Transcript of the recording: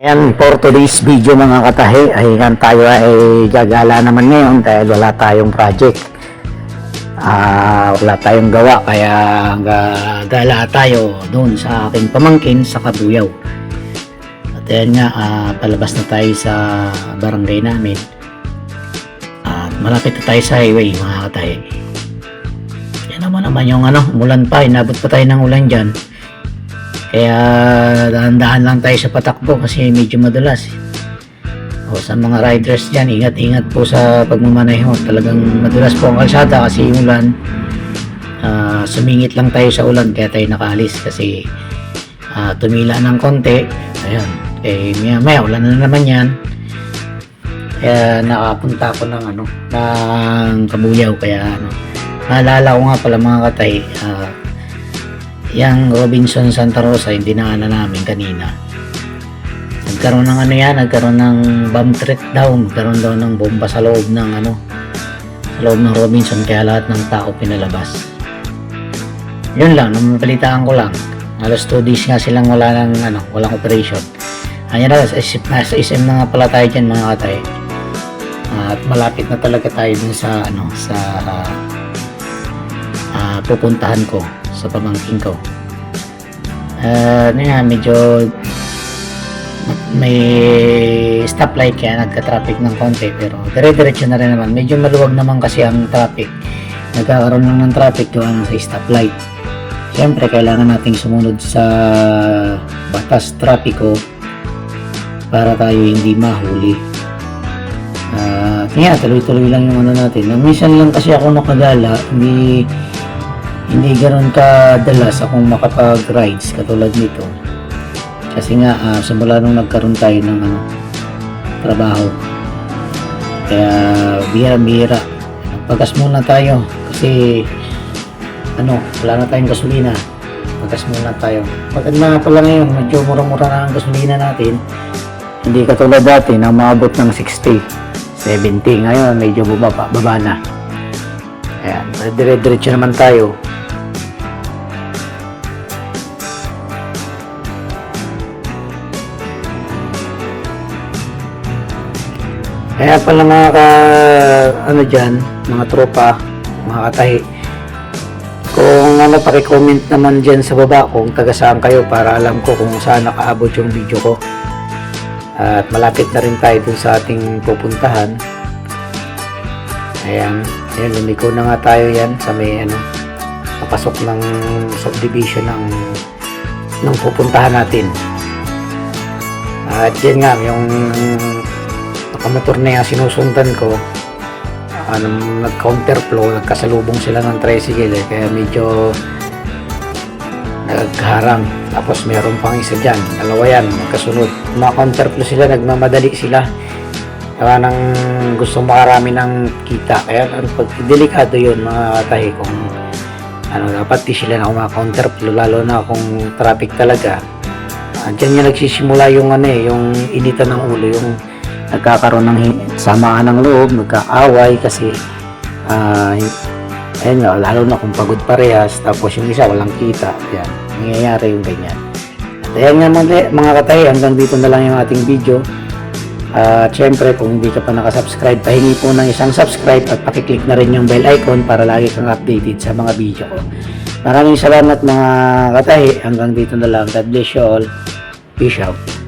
Ayan, for today's video mga katahi, ay yan tayo ay gagala naman ngayon dahil wala tayong project. Ah, wala tayong gawa kaya gagala tayo doon sa aking pamangkin sa Kabuyaw. At ayan nga, ah, palabas na tayo sa barangay namin. At malapit na tayo sa highway mga katahi. Yan naman naman yung ano, umulan pa, inabot pa tayo ng ulan dyan. Kaya dahan-dahan lang tayo sa patakbo kasi medyo madulas. O sa mga riders dyan, ingat-ingat po sa pagmamaneho. Talagang madulas po ang kalsada kasi yung ulan. ah, sumingit lang tayo sa ulan kaya tayo nakaalis kasi ah, tumila ng konti. Ayun. Eh, maya maya, ulan na naman yan. Kaya nakapunta ako ng ano, ng Kabuyaw. Kaya ano, naalala ko nga pala mga katay, ah, yung Robinson Santa Rosa yung dinaanan namin kanina. Nagkaroon ng ano yan nagkaroon ng bomb threat daw nagkaroon daw ng bomba sa loob ng ano sa loob ng Robinson kaya lahat ng tao pinalabas. Yun lang namapalitaan ko lang halos 2 days nga silang wala ng ano walang operation. Ayan na sa SM na nga pala tayo dyan mga katay at malapit na talaga tayo dun sa ano sa ah, pupuntahan ko sa pamangkin ko. Uh, ano medyo may stoplight kaya nagka-traffic ng konti pero dire-diretso na rin naman. Medyo maluwag naman kasi ang traffic. Nagkakaroon lang ng traffic doon sa stoplight. Siyempre, kailangan nating sumunod sa batas trapiko para tayo hindi mahuli. Ah, kaya tuloy-tuloy lang yung ano natin. Na minsan lang kasi ako nakagala, hindi hindi ganoon kadalas akong makapag-rides katulad nito. Kasi nga ah, simula nung nagkaroon tayo ng ano, trabaho. Kaya bihira-bihira. Pagkas muna tayo kasi ano, wala na tayong gasolina. Pagkas muna tayo. Pag na pala ngayon, medyo mura-mura na ang gasolina natin. Hindi katulad dati na maabot ng 60. 70 ngayon medyo bumaba baba na dire-diretso naman tayo kaya pala mga ka ano dyan mga tropa mga katahi kung ano paki-comment naman dyan sa baba kung taga kayo para alam ko kung saan nakaabot yung video ko at malapit na rin tayo dun sa ating pupuntahan. Ayan. Ayan, lumiko na nga tayo yan sa may ano, papasok ng subdivision ng ng pupuntahan natin. At yan nga, yung nakamotor na yung sinusundan ko, ano, nag-counterflow, nagkasalubong sila ng tricycle eh, kaya medyo nagharang. Tapos meron pang isa dyan. Dalawa yan, magkasunod. Mga counterflow sila, nagmamadali sila. Kaya nang gusto makarami ng kita. Kaya pag delikado yun mga tahi kung ano, dapat di sila na counterflow lalo na kung traffic talaga. Uh, dyan yung nagsisimula yung ano eh, yung initan ng ulo, yung nagkakaroon ng samaan ng loob, nagkaaway kasi ah ayun nga, lalo na kung pagod parehas, tapos yung isa walang kita, yan, nangyayari yung ganyan. At ayan nga mga, mga katay, hanggang dito na lang yung ating video. At syempre, kung hindi ka pa nakasubscribe, pahingi po ng isang subscribe at pakiclick na rin yung bell icon para lagi kang updated sa mga video ko. Maraming salamat mga katay, hanggang dito na lang. God bless you all. Peace out.